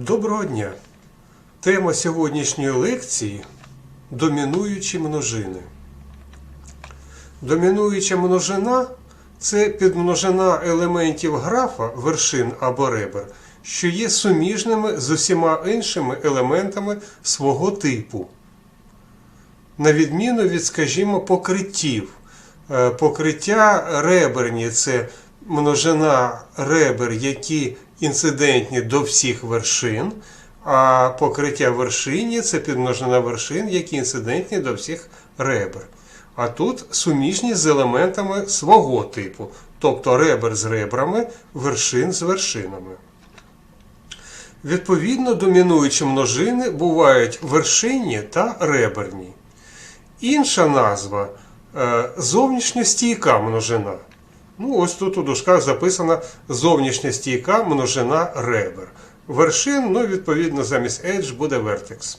Доброго дня! Тема сьогоднішньої лекції домінуючі множини. Домінуюча множина це підмножина елементів графа вершин або ребер, що є суміжними з усіма іншими елементами свого типу. На відміну від, скажімо, покриттів. Е, Покриття реберні це множина ребер, які інцидентні до всіх вершин, а покриття вершині це підмножина вершин, які інцидентні до всіх ребер. А тут суміжні з елементами свого типу, тобто ребер з ребрами, вершин з вершинами. Відповідно, домінуючі множини бувають вершинні та реберні. Інша назва е, зовнішньостійка множина. Ну, ось тут у дужках записана зовнішньостійка множина ребер. Вершин, ну, відповідно, замість edge буде vertex.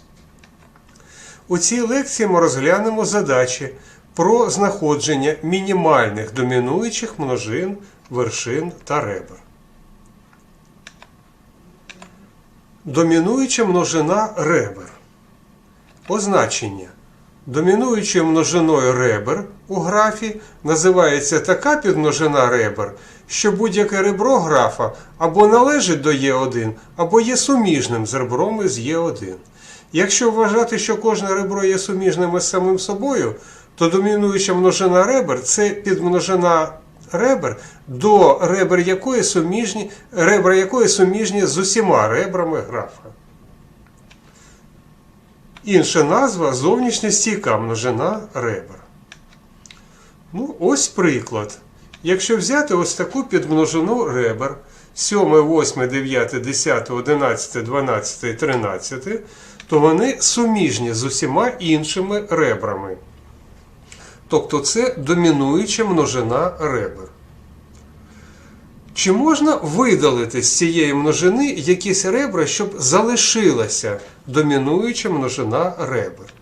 У цій лекції ми розглянемо задачі про знаходження мінімальних домінуючих множин, вершин та ребер. Домінуюча множина ребер. Означення. Домінуючою множиною ребер у графі називається така підмножина ребер, що будь-яке ребро графа або належить до Е1, або є суміжним з ребром із Е1. Якщо вважати, що кожне ребро є суміжним із самим собою, то домінуюча множина ребер це підмножина ребер, до ребер якої суміжні, ребра якої суміжні з усіма ребрами графа. Інша назва зовнішня стійка множина ребер. Ну, ось приклад. Якщо взяти ось таку підмножину ребер 7, 8, 9, 10, 11, 12, 13, то вони суміжні з усіма іншими ребрами. Тобто це домінуюча множина ребер. Чи можна видалити з цієї множини якісь ребра, щоб залишилася домінуюча множина ребер?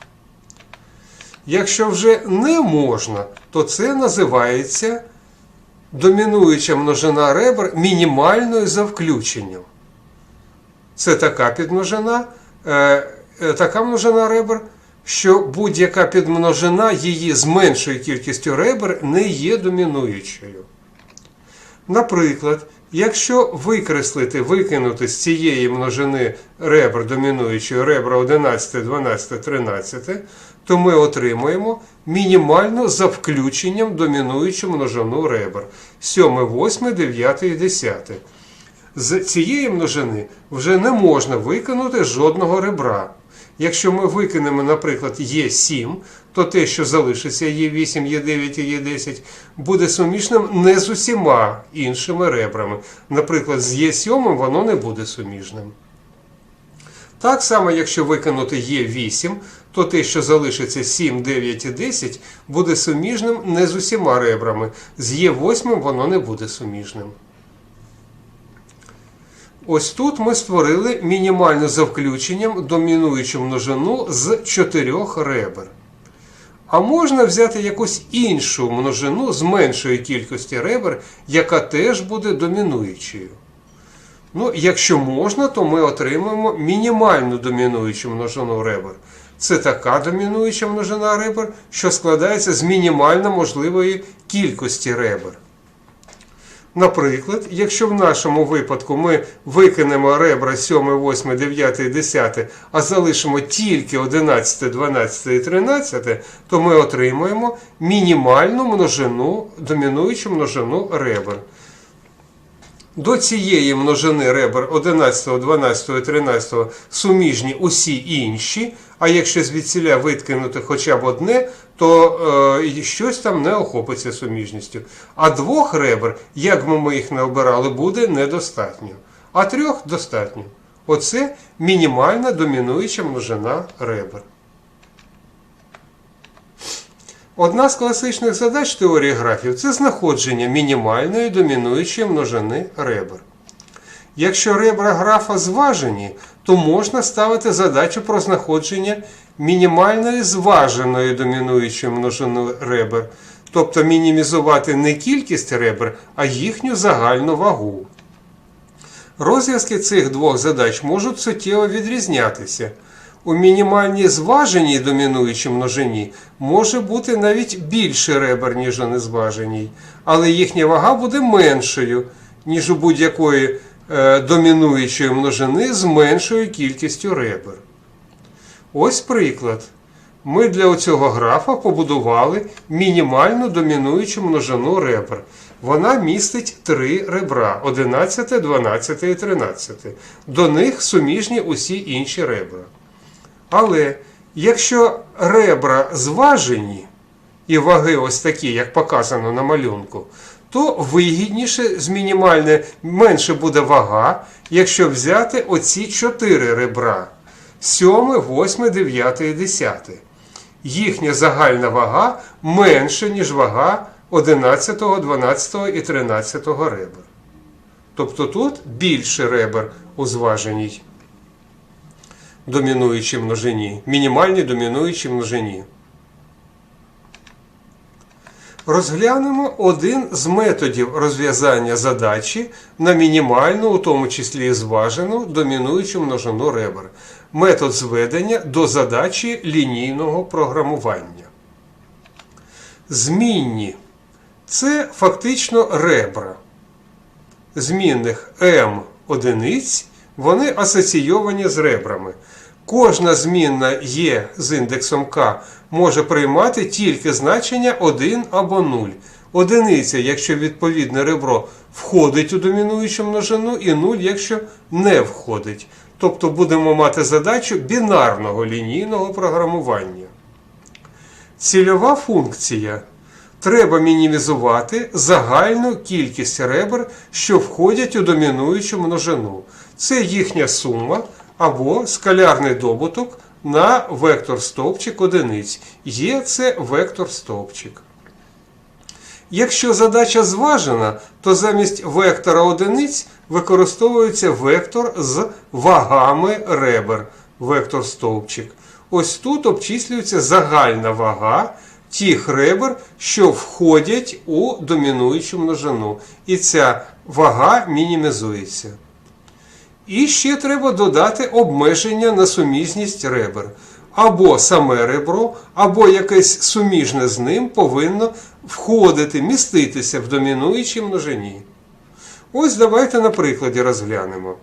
Якщо вже не можна, то це називається домінуюча множина ребер мінімальною за включенням. Це така підмножина, е, е, така множина ребер, що будь-яка підмножина її з меншою кількістю ребер не є домінуючою. Наприклад, якщо викреслити, викинути з цієї множини ребр домінуючої ребра 11, 12, 13, то ми отримуємо мінімально за включенням домінуючу множину ребр 7, 8, 9 і 10. З цієї множини вже не можна викинути жодного ребра. Якщо ми викинемо, наприклад, Е7, то те, що залишиться Е8, Е9 і Е10, буде суміжним не з усіма іншими ребрами. Наприклад, з Е7 воно не буде суміжним. Так само, якщо викинути Е8, то те, що залишиться 7, 9 і 10, буде суміжним не з усіма ребрами. З Е8 воно не буде суміжним. Ось тут ми створили мінімальну за включенням домінуючу множину з чотирьох ребер. А можна взяти якусь іншу множину з меншої кількості ребер, яка теж буде домінуючою. Ну, якщо можна, то ми отримаємо мінімальну домінуючу множину ребер. Це така домінуюча множина ребер, що складається з мінімально можливої кількості ребер. Наприклад, якщо в нашому випадку ми викинемо ребра 7, 8, 9, 10, а залишимо тільки 11, 12 і 13, то ми отримуємо мінімальну множину, домінуючу множину ребер. До цієї множини ребер 11, 12 13 суміжні усі інші, а якщо звідсіля викинути хоча б одне, то е, щось там не охопиться суміжністю. А двох ребер, як би ми їх не обирали, буде недостатньо. А трьох достатньо. Оце мінімальна домінуюча множина ребер. Одна з класичних задач теорії графів це знаходження мінімальної домінуючої множини ребер. Якщо ребра графа зважені, то можна ставити задачу про знаходження мінімальної зваженої домінуючої множини ребер, тобто мінімізувати не кількість ребер, а їхню загальну вагу. Розв'язки цих двох задач можуть суттєво відрізнятися. У мінімальній зваженій домінуючій множині може бути навіть більше ребер, ніж у незваженій, але їхня вага буде меншою, ніж у будь-якої е, домінуючої множини з меншою кількістю ребер. Ось приклад. Ми для цього графа побудували мінімальну домінуючу множину ребер. Вона містить три ребра 11, 12 і 13. До них суміжні усі інші ребра. Але якщо ребра зважені і ваги ось такі, як показано на малюнку, то вигідніше з мінімальне менше буде вага, якщо взяти оці чотири ребра 7, 8, 9 і 10. Їхня загальна вага менша, ніж вага 11, 12 і 13 ребер. Тобто тут більше ребер у зваженій домінуючій множині, мінімальній домінуючій множині. Розглянемо один з методів розв'язання задачі на мінімальну, у тому числі зважену, домінуючу множину ребер. Метод зведення до задачі лінійного програмування. Змінні це фактично ребра. Змінних m одиниць вони асоційовані з ребрами. Кожна змінна є з індексом k може приймати тільки значення 1 або 0. Одиниця, якщо відповідне ребро входить у домінуючу множину, і 0, якщо не входить. Тобто будемо мати задачу бінарного лінійного програмування. Цільова функція. Треба мінімізувати загальну кількість ребер, що входять у домінуючу множину. Це їхня сума або скалярний добуток на вектор стовпчик одиниць. Є це вектор стовпчик. Якщо задача зважена, то замість вектора одиниць використовується вектор з вагами ребер, вектор стовпчик. Ось тут обчислюється загальна вага тих ребер, що входять у домінуючу множину. І ця вага мінімізується. І ще треба додати обмеження на сумісність ребер. Або саме ребро, або якесь суміжне з ним повинно входити, міститися в домінуючій множині. Ось давайте на прикладі розглянемо.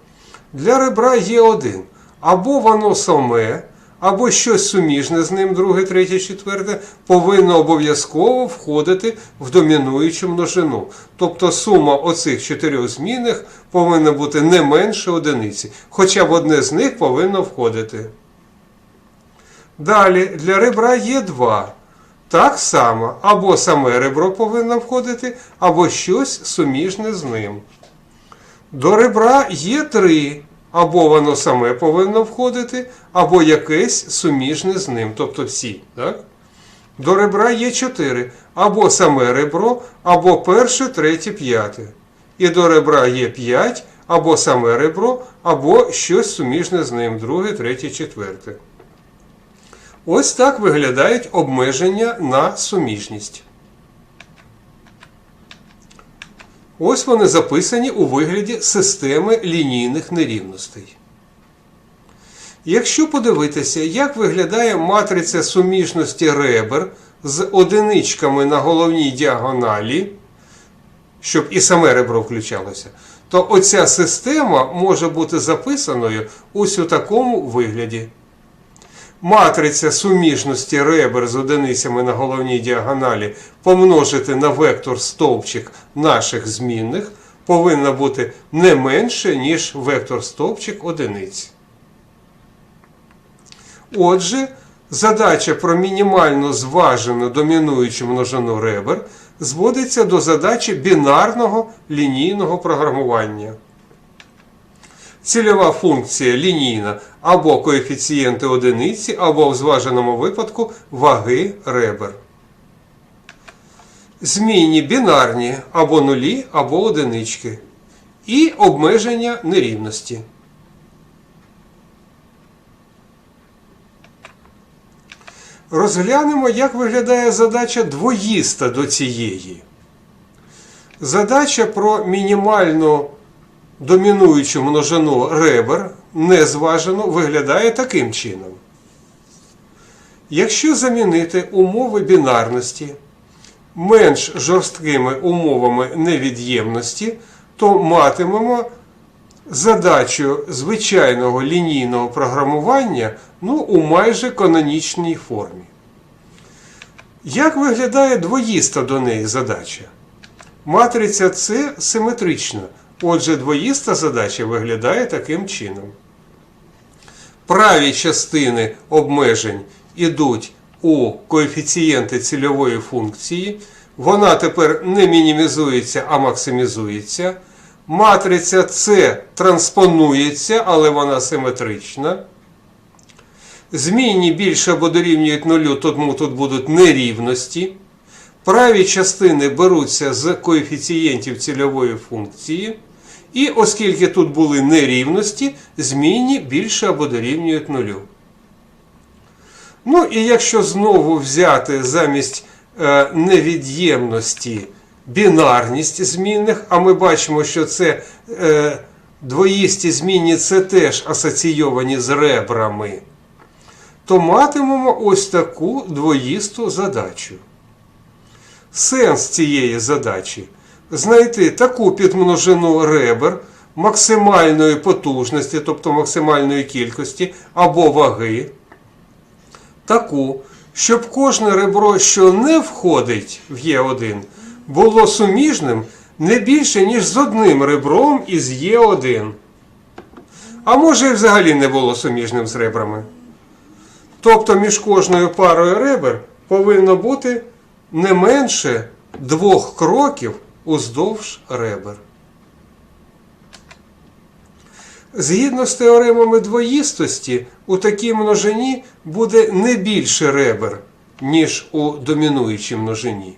Для ребра є один. Або воно саме, або щось суміжне з ним, друге, третє, четверте, повинно обов'язково входити в домінуючу множину. Тобто сума оцих чотирьох змінних повинна бути не менше одиниці. Хоча б одне з них повинно входити. Далі для ребра є два. Так само, або саме ребро повинно входити, або щось суміжне з ним. До ребра є три. Або воно саме повинно входити, або якесь суміжне з ним, тобто всі. Так? До ребра є 4. Або саме ребро, або перше, третє, п'яте. І до ребра є 5, або саме ребро, або щось суміжне з ним, друге, третє, четверте. Ось так виглядають обмеження на суміжність. Ось вони записані у вигляді системи лінійних нерівностей. Якщо подивитися, як виглядає матриця суміжності ребер з одиничками на головній діагоналі, щоб і саме ребро включалося, то оця система може бути записаною ось у такому вигляді. Матриця суміжності ребер з одиницями на головній діагоналі помножити на вектор стовпчик наших змінних повинна бути не менше, ніж вектор стовпчик одиниць. Отже, задача про мінімально зважену домінуючу множину ребер зводиться до задачі бінарного лінійного програмування. Цільова функція лінійна або коефіцієнти одиниці, або в зваженому випадку ваги ребер. Змінні бінарні або нулі, або одинички. І обмеження нерівності. Розглянемо, як виглядає задача двоїста до цієї. Задача про мінімальну домінуючу множину ребер незважено виглядає таким чином. Якщо замінити умови бінарності менш жорсткими умовами невід'ємності, то матимемо задачу звичайного лінійного програмування ну, у майже канонічній формі. Як виглядає двоїста до неї задача? Матриця С симетрична. Отже, двоїста задача виглядає таким чином. Праві частини обмежень ідуть у коефіцієнти цільової функції. Вона тепер не мінімізується, а максимізується. Матриця С транспонується, але вона симетрична. Змінні більше або дорівнюють нулю, тому тут будуть нерівності. Праві частини беруться з коефіцієнтів цільової функції. І оскільки тут були нерівності, змінні більше або дорівнюють нулю. Ну і якщо знову взяти замість е, невід'ємності бінарність змінних, а ми бачимо, що це е, двоїсті змінні це теж асоційовані з ребрами, то матимемо ось таку двоїсту задачу. Сенс цієї задачі знайти таку підмножину ребер максимальної потужності, тобто максимальної кількості або ваги, таку, щоб кожне ребро, що не входить в Е1, було суміжним не більше, ніж з одним ребром із Е1. А може і взагалі не було суміжним з ребрами. Тобто між кожною парою ребер повинно бути не менше двох кроків уздовж ребер. Згідно з теоремами двоїстості, у такій множині буде не більше ребер, ніж у домінуючій множині.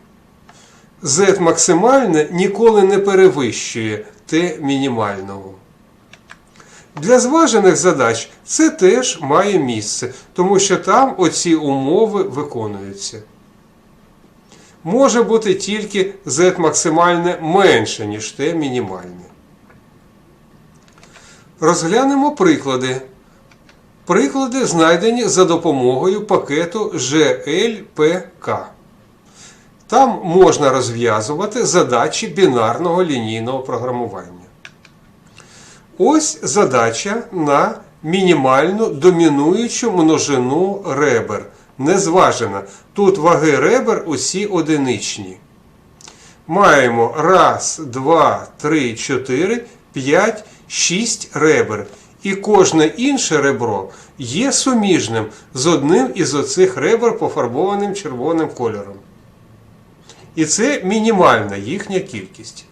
Z максимальне ніколи не перевищує Т мінімального. Для зважених задач це теж має місце, тому що там оці умови виконуються. Може бути тільки Z максимальне менше, ніж Т мінімальне. Розглянемо приклади. Приклади знайдені за допомогою пакету GLPK. Там можна розв'язувати задачі бінарного лінійного програмування. Ось задача на мінімальну домінуючу множину ребер. Незважена. Тут ваги ребер усі одиничні. Маємо 1, 2, 3, 4, 5, 6 ребер. І кожне інше ребро є суміжним з одним із оцих ребер, пофарбованим червоним кольором. І це мінімальна їхня кількість.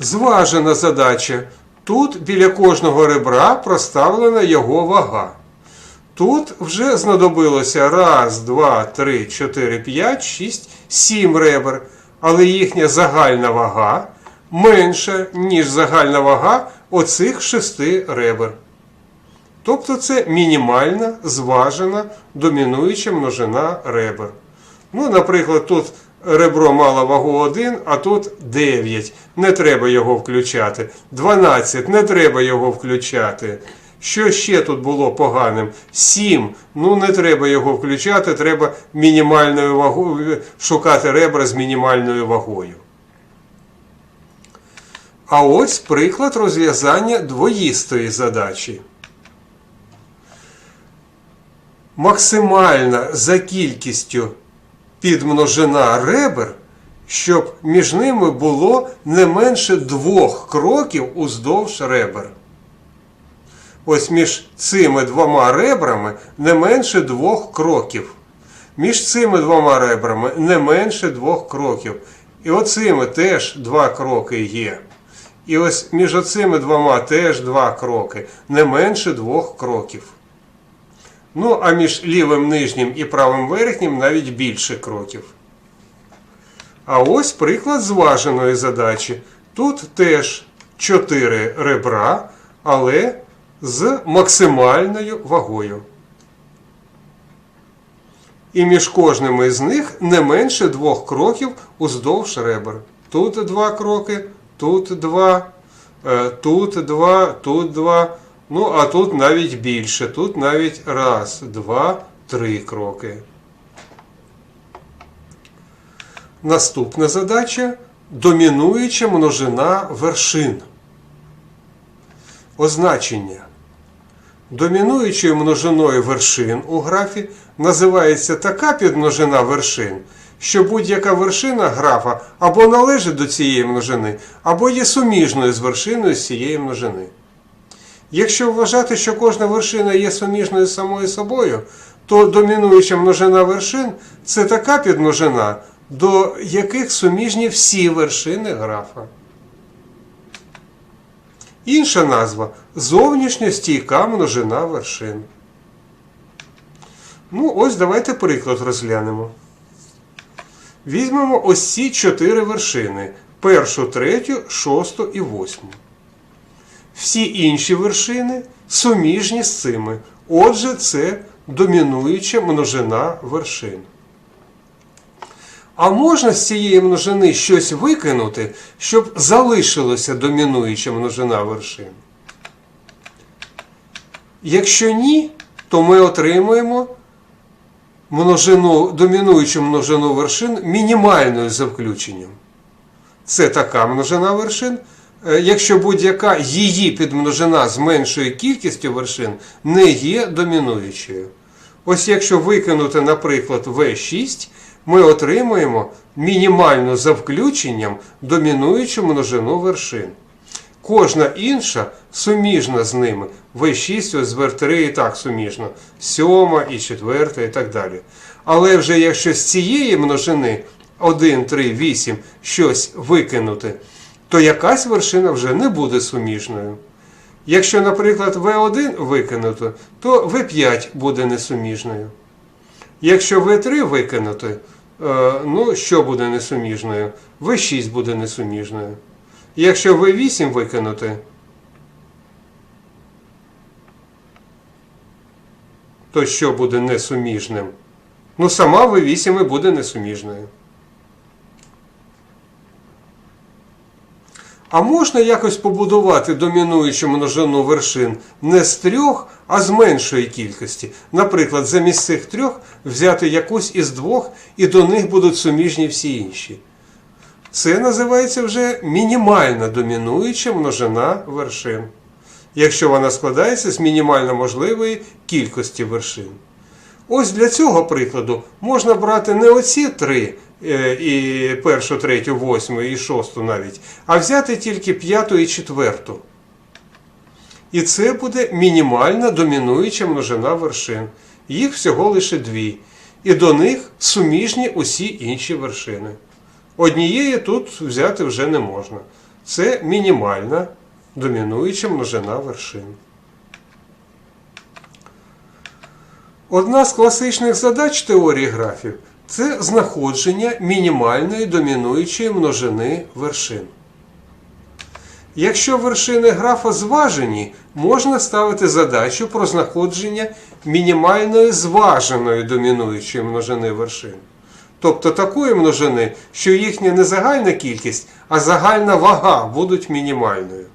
Зважена задача. Тут біля кожного ребра проставлена його вага. Тут вже знадобилося 1, 2, 3, 4, 5, 6, 7 ребер. Але їхня загальна вага менша, ніж загальна вага оцих 6 ребер. Тобто це мінімальна зважена домінуюча множина ребер. Ну, наприклад, тут ребро мало вагу 1, а тут 9. Не треба його включати. 12, не треба його включати. Що ще тут було поганим? 7. Ну, не треба його включати, треба мінімальною вагою шукати ребра з мінімальною вагою. А ось приклад розв'язання двоїстої задачі. Максимальна за кількістю підмножина ребер, щоб між ними було не менше двох кроків уздовж ребер. Ось між цими двома ребрами не менше двох кроків. Між цими двома ребрами не менше двох кроків. І оцими теж два кроки є. І ось між оцими двома теж два кроки, не менше двох кроків. Ну, а між лівим нижнім і правим верхнім навіть більше кроків. А ось приклад зваженої задачі. Тут теж 4 ребра, але з максимальною вагою. І між кожним із них не менше двох кроків уздовж ребер. Тут два кроки, тут 2, е, тут 2, тут 2. Ну, а тут навіть більше. Тут навіть раз, два, три кроки. Наступна задача домінуюча множина вершин. Означення. Домінуючою множиною вершин у графі називається така підмножина вершин, що будь-яка вершина графа або належить до цієї множини, або є суміжною з вершиною цієї множини. Якщо вважати, що кожна вершина є суміжною самою собою, то домінуюча множина вершин це така підмножина, до яких суміжні всі вершини графа. Інша назва зовнішньо стійка множина вершин. Ну, ось давайте приклад розглянемо. Візьмемо ось ці чотири вершини: першу, третю, шосту і восьму. Всі інші вершини суміжні з цими. Отже, це домінуюча множина вершин. А можна з цієї множини щось викинути, щоб залишилася домінуюча множина вершин? Якщо ні, то ми отримуємо множину, домінуючу множину вершин мінімальною за включенням. Це така множина вершин, е, якщо будь-яка її підмножина з меншою кількістю вершин не є домінуючою. Ось якщо викинути, наприклад, V6, ми отримуємо мінімальну за включенням домінуючу множину вершин. Кожна інша суміжна з ними. V6, ось V3 і так суміжно, 7 і 4 і так далі. Але вже якщо з цієї множини 1, 3, 8 щось викинути, то якась вершина вже не буде суміжною. Якщо, наприклад, V1 викинуто, то V5 буде несуміжною. Якщо V3 викинути, е, ну, що буде несуміжною? V6 буде несуміжною. Якщо V8 викинути, то що буде несуміжним? Ну, сама V8 і буде несуміжною. А можна якось побудувати домінуючу множину вершин не з трьох, а з меншої кількості. Наприклад, замість цих трьох взяти якусь із двох, і до них будуть суміжні всі інші. Це називається вже мінімальна домінуюча множина вершин, якщо вона складається з мінімально можливої кількості вершин. Ось для цього прикладу можна брати не оці три, е, і першу, третю, восьму і шосту навіть, а взяти тільки п'яту і четверту. І це буде мінімальна домінуюча множина вершин. Їх всього лише дві. І до них суміжні усі інші вершини. Однієї тут взяти вже не можна. Це мінімальна домінуюча множина вершин. Одна з класичних задач теорії графів це знаходження мінімальної домінуючої множини вершин. Якщо вершини графа зважені, можна ставити задачу про знаходження мінімальної зваженої домінуючої множини вершин. Тобто такої множини, що їхня не загальна кількість, а загальна вага будуть мінімальною.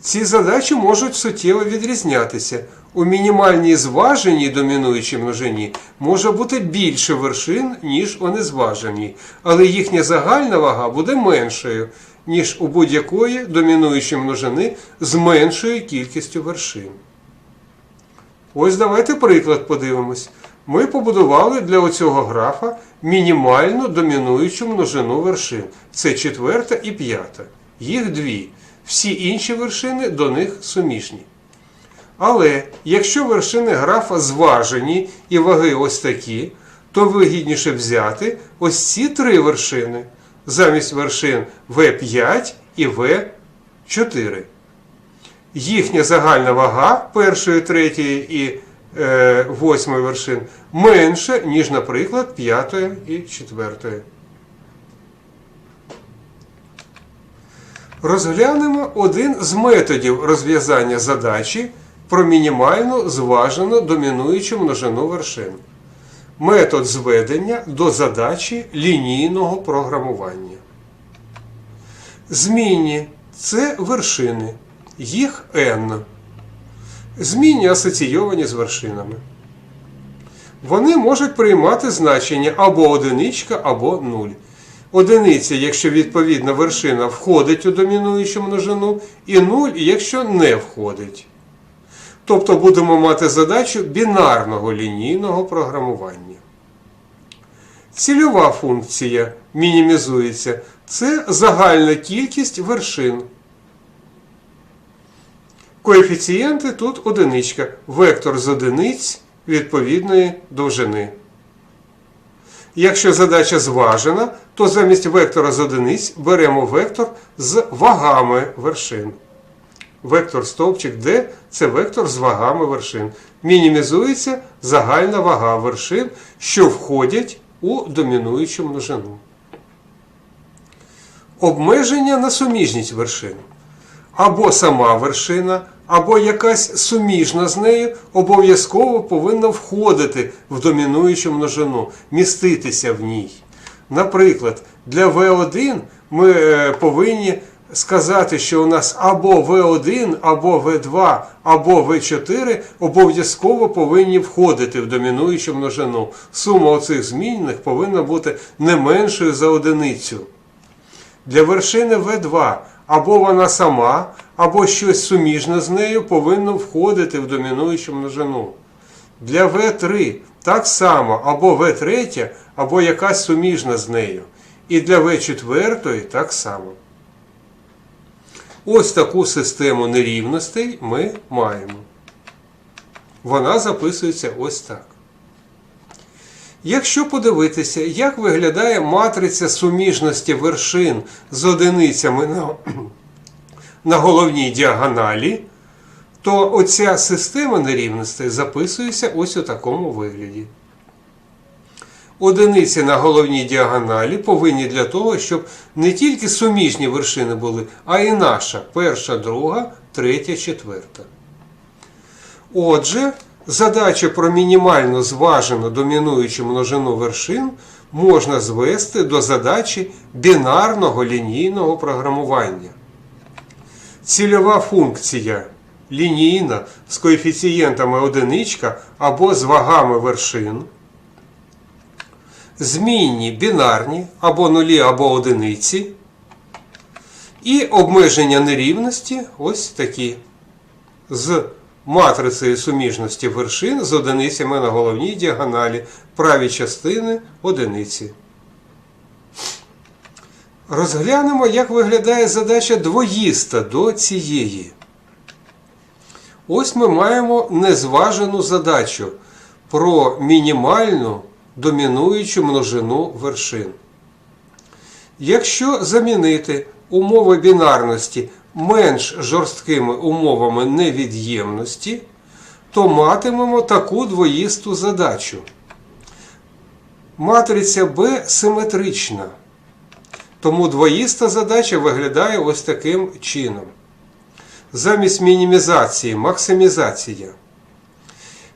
Ці задачі можуть суттєво відрізнятися. У мінімальній зваженій домінуючій множині може бути більше вершин, ніж у незваженій, але їхня загальна вага буде меншою, ніж у будь-якої домінуючої множини з меншою кількістю вершин. Ось давайте приклад подивимось. Ми побудували для оцього графа мінімальну домінуючу множину вершин. Це четверта і п'ята. Їх дві. Всі інші вершини до них суміжні. Але якщо вершини графа зважені і ваги ось такі, то вигідніше взяти ось ці три вершини замість вершин В5 і В4. Їхня загальна вага першої, третьої і е, восьмої вершин менша, ніж, наприклад, п'ятої і четвертої. Розглянемо один з методів розв'язання задачі про мінімальну зважену домінуючу множину вершин. Метод зведення до задачі лінійного програмування. Змінні це вершини, їх n. Змінні асоційовані з вершинами. Вони можуть приймати значення або одиничка, або нуль. Одиниця, якщо відповідна вершина входить у домінуючу множину, і нуль, якщо не входить. Тобто будемо мати задачу бінарного лінійного програмування. Цільова функція мінімізується це загальна кількість вершин. Коефіцієнти тут одиничка, вектор з одиниць відповідної довжини. Якщо задача зважена, то замість вектора з одиниць беремо вектор з вагами вершин. Вектор стовпчик D це вектор з вагами вершин. Мінімізується загальна вага вершин, що входять у домінуючу множину. Обмеження на суміжність вершин. Або сама вершина, або якась суміжна з нею обов'язково повинна входити в домінуючу множину, міститися в ній. Наприклад, для V1 ми е, повинні сказати, що у нас або V1, або V2, або V4 обов'язково повинні входити в домінуючу множину. Сума оцих змінних повинна бути не меншою за одиницю. Для вершини V2 або вона сама, або щось суміжне з нею повинно входити в домінуючу множину. Для V3 так само або V3, або якась суміжна з нею. І для V4 так само. Ось таку систему нерівностей ми маємо. Вона записується ось так. Якщо подивитися, як виглядає матриця суміжності вершин з одиницями на, на головній діагоналі, то оця система нерівностей записується ось у такому вигляді. Одиниці на головній діагоналі повинні для того, щоб не тільки суміжні вершини були, а і наша перша, друга, третя, четверта. Отже, задачу про мінімально зважену домінуючу множину вершин можна звести до задачі бінарного лінійного програмування. Цільова функція лінійна з коефіцієнтами одиничка або з вагами вершин. Змінні бінарні або нулі, або одиниці. І обмеження нерівності ось такі. З матрицею суміжності вершин з одиницями на головній діагоналі праві частини одиниці. Розглянемо, як виглядає задача двоїста до цієї. Ось ми маємо незважену задачу про мінімальну домінуючу множину вершин. Якщо замінити умови бінарності менш жорсткими умовами невід'ємності, то матимемо таку двоїсту задачу. Матриця B симетрична. Тому двоїста задача виглядає ось таким чином. Замість мінімізації максимізація.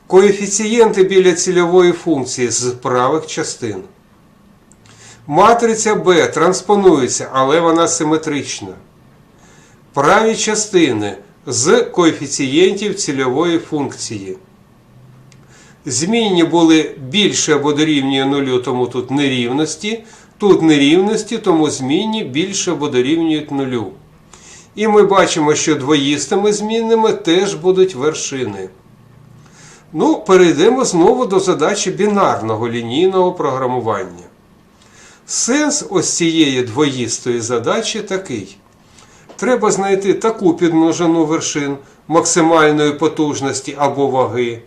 Коефіцієнти біля цільової функції з правих частин. Матриця B транспонується, але вона симетрична. Праві частини з коефіцієнтів цільової функції. Змінні були більше або дорівнює нулю, тому тут нерівності. Тут нерівності, тому змінні більше або дорівнюють нулю. І ми бачимо, що двоїстими змінними теж будуть вершини. Ну, перейдемо знову до задачі бінарного лінійного програмування. Сенс ось цієї двоїстої задачі такий. Треба знайти таку підмножину вершин максимальної потужності або ваги,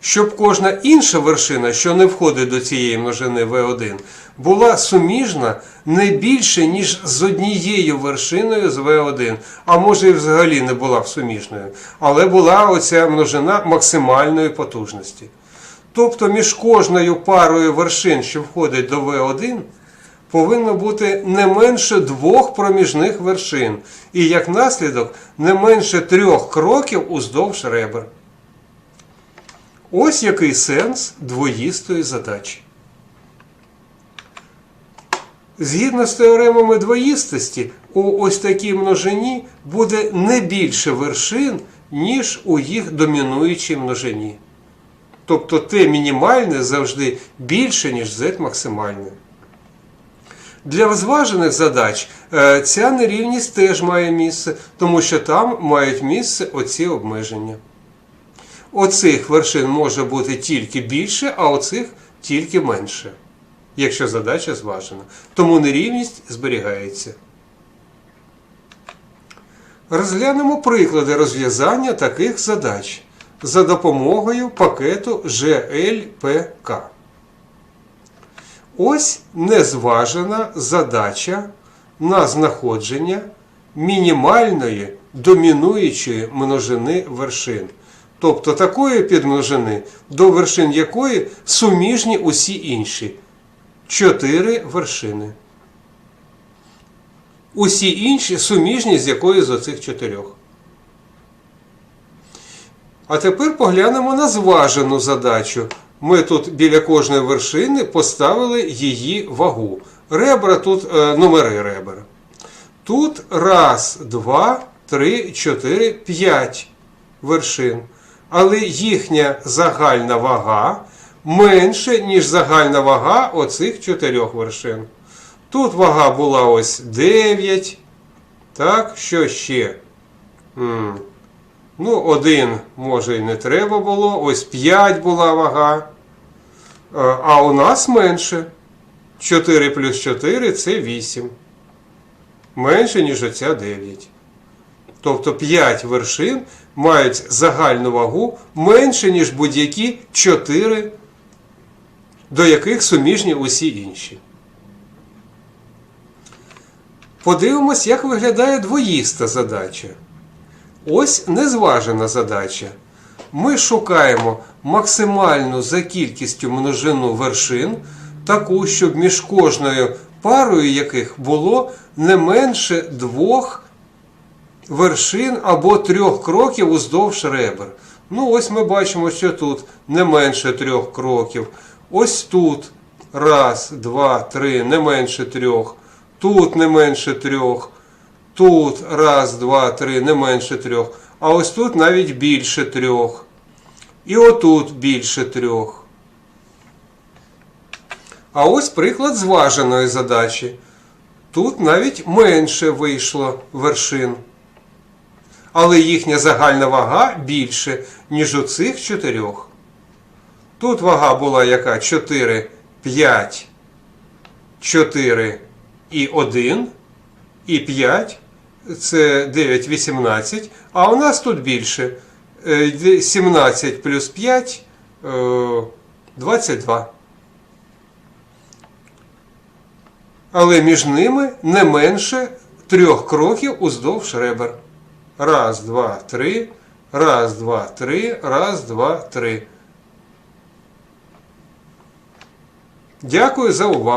щоб кожна інша вершина, що не входить до цієї множини V1, була суміжна не більше, ніж з однією вершиною з V1, а може і взагалі не була б суміжною, але була оця множина максимальної потужності. Тобто між кожною парою вершин, що входить до V1, повинно бути не менше двох проміжних вершин, і як наслідок не менше трьох кроків уздовж ребер. Ось який сенс двоїстої задачі. Згідно з теоремами двоїстості, у ось такій множині буде не більше вершин, ніж у їх домінуючій множині. Тобто Т мінімальне завжди більше, ніж Z максимальне. Для зважених задач е, ця нерівність теж має місце, тому що там мають місце оці обмеження. Оцих вершин може бути тільки більше, а оцих тільки менше, якщо задача зважена. Тому нерівність зберігається. Розглянемо приклади розв'язання таких задач за допомогою пакету GLPK. Ось незважена задача на знаходження мінімальної домінуючої множини вершин. Тобто такої підмножини, до вершин якої суміжні усі інші. Чотири вершини. Усі інші суміжні з якої з оцих чотирьох. А тепер поглянемо на зважену задачу. Ми тут біля кожної вершини поставили її вагу. Ребра тут е, номери ребер. Тут раз, два, три, чотири, п'ять вершин. Але їхня загальна вага менше, ніж загальна вага оцих чотирьох вершин. Тут вага була ось 9. Так, що ще? Ну, один, може, і не треба було. Ось 5 була вага. Е, А у нас менше. 4 плюс 4 це 8. Менше, ніж оця 9. Тобто 5 вершин мають загальну вагу менше, ніж будь-які 4, до яких суміжні усі інші. Подивимось, як виглядає двоїста задача. Ось незважена задача. Ми шукаємо максимальну за кількістю множину вершин, таку, щоб між кожною парою яких було не менше двох вершин або трьох кроків уздовж ребер. Ну, ось ми бачимо, що тут не менше трьох кроків. Ось тут раз, два, три, не менше трьох. Тут не менше трьох. Тут раз, два, три, не менше трьох. А ось тут навіть більше трьох. І отут більше трьох. А ось приклад зваженої задачі. Тут навіть менше вийшло вершин. Але їхня загальна вага більше, ніж у цих чотирьох. Тут вага була яка 4, 5, 4 і 1, і 5. Це 9, 18. А у нас тут більше. Е, 17 плюс 5 е, 22. Але між ними не менше трьох кроків уздовж ребер. Раз, два, три. Раз, два, три. Раз, два, три. Дякую за увагу.